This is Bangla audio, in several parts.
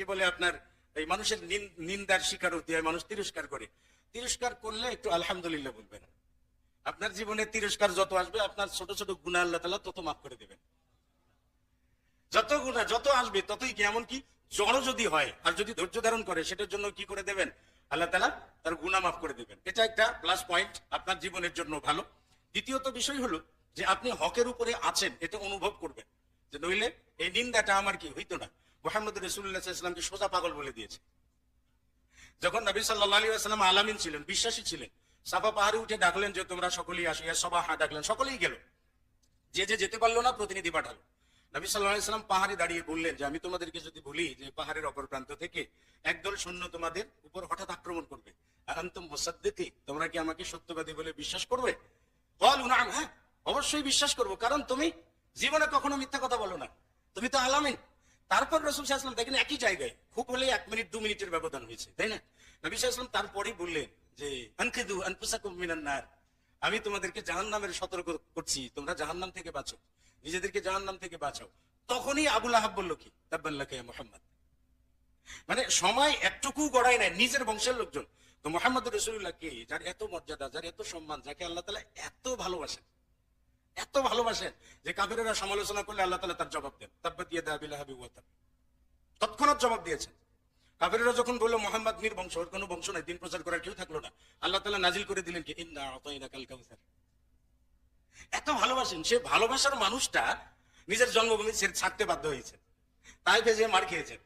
কি বলে আপনার, এই মানুষের নিন্দার শিকার হতে হয়, মানুষ তিরস্কার করে। তিরস্কার করলে একটু আলহামদুলিল্লাহ বলবেন। আপনার জীবনে তিরস্কার যত আসবে, আপনার ছোট ছোট গুণা আল্লাহ তালা তত মাফ করে দেবেন। যত গুণা যত আসবে, ততই কি এমন কি? জড় যদি হয়, আর যদি ধৈর্য ধারণ করে, সেটার জন্য কি করে দেবেন? আল্লাহ তালা তার গুণা মাফ করে দেবেন। এটা একটা প্লাস পয়েন্ট আপনার জীবনের জন্য ভালো। দ্বিতীয়ত বিষয় হলো যে আপনি হকের উপরে আছেন, এটা অনুভব করবেন। যে নইলে এই নিন্দাটা আমার কি হইতো না। মোহাম্মদ রসুল্লাহ ইসলামকে সোজা পাগল বলে দিয়েছে। যখন নবী সাল্লাহ আলী আসসালাম আলামিন ছিলেন, বিশ্বাসী ছিলেন, সাফা পাহাড়ে উঠে ডাকলেন যে, তোমরা সকলেই আসিয়া সবা হা ডাকলেন, সকলেই গেল। যে যে যেতে পারল না, প্রতিনিধি পাঠালো। নবী সাল্লাহ ইসলাম পাহাড়ে দাঁড়িয়ে বললেন যে, আমি তোমাদেরকে যদি বলি যে, পাহাড়ের অপর প্রান্ত থেকে একদল সৈন্য তোমাদের উপর হঠাৎ আক্রমণ করবে আন্তম মোসাদ্দেকে, তোমরা কি আমাকে সত্যবাদী বলে বিশ্বাস করবে? বল হ্যাঁ অবশ্যই বিশ্বাস করব, কারণ তুমি জীবনে কখনো মিথ্যা কথা বলো না। তুমি তো আলামিন তারপর রসুল সাহা দেখেন একই জায়গায়। খুব হলে এক মিনিট, দু মিনিটের ব্যবধান হয়েছে, তাই না? নবী সাহা তারপরেই বললেন যে, আনকিদু আনফুসাকুম মিনান নার। আমি তোমাদেরকে জাহান্নামের সতর্ক করছি, তোমরা জাহান্নাম থেকে বাঁচো, নিজেদেরকে জাহান্নাম থেকে বাঁচাও। তখনই আবুল আহাব বলল কি? তাব্বাল্লাকে মোহাম্মদ। মানে সময় একটুকু গড়াই নাই, নিজের বংশের লোকজন। তো মোহাম্মদ রসুল্লাহ কে? যার এত মর্যাদা, যার এত সম্মান, যাকে আল্লাহ তালা এত ভালোবাসেন। এত ভালোবাসেন যে কাফেরেরা সমালোচনা করলে আল্লাহ তালা তার জবাব দেন। তাব্বাত ইয়াদা আবিল হাবি ওয়াতাব তৎক্ষণাৎ জবাব দিয়েছেন। কাফেরেরা যখন বলল, মোহাম্মদ নির বংশ ওর কোনো বংশ নাই, দিন প্রচার করার কেউ থাকল না। আল্লাহ তালা নাজিল করে দিলেন কি এত ভালোবাসেন, সে ভালোবাসার মানুষটা নিজের জন্মভূমি ছেড়ে ছাড়তে বাধ্য হয়েছে। তাই ভেজে মার খেয়েছেন।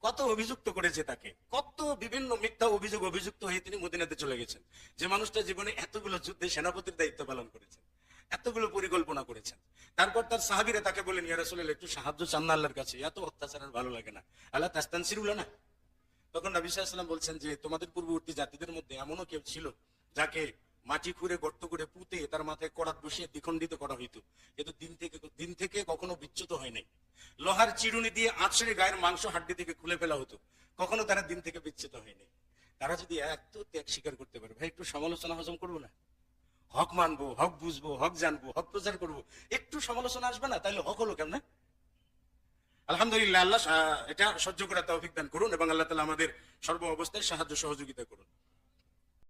কত অভিযুক্ত করেছে তাকে। কত বিভিন্ন মিথ্যা অভিযোগ অভিযুক্ত হয়ে তিনি মদিনাতে চলে গেছেন। যে মানুষটা জীবনে এতগুলো যুদ্ধে সেনাপতির দায়িত্ব পালন করেছেন। এতগুলো পরিকল্পনা করেছেন। তারপর তার সাহাবিরা তাকে বলেন ইয়া রাসূলুল্লাহ, একটু সাহায্য চান না আল্লাহর কাছে। এত অত্যাচার ভালো লাগে না। আল্লাহ তাস্তানসিরুল্লাহ না? তখন নবী সাল্লাম বলছেন যে, তোমাদের পূর্ববর্তী জাতিদের মধ্যে এমনও কেউ ছিল যাকে মাটি খুঁড়ে, গর্ত করে পুঁতে তার মাথায় কড়াত বসিয়ে দ্বিখণ্ডিত করা হইতো। কিন্তু দিন থেকে দিন থেকে কখনো বিচ্যুত হয় নাই। লোহার চিরুনি দিয়ে আছড়ে গায়ের মাংস হাড্ডি থেকে খুলে ফেলা হতো। কখনো তারা দিন থেকে বিচ্যুত হয়নি তারা যদি এত ত্যাগ স্বীকার করতে পারে, ভাই, একটু সমালোচনা হজম করব না? হক মানবো, হক বুঝব, হক জানব, হক প্রচার করব। একটু সমালোচনা আসবে না? তাহলে হক হলো কেমন? আলহামদুলিল্লাহ, আল্লাহ এটা সহ্য করার তৌফিক দান করুন এবং আল্লাহ তালা আমাদের সর্ব অবস্থায় সাহায্য সহযোগিতা করুন।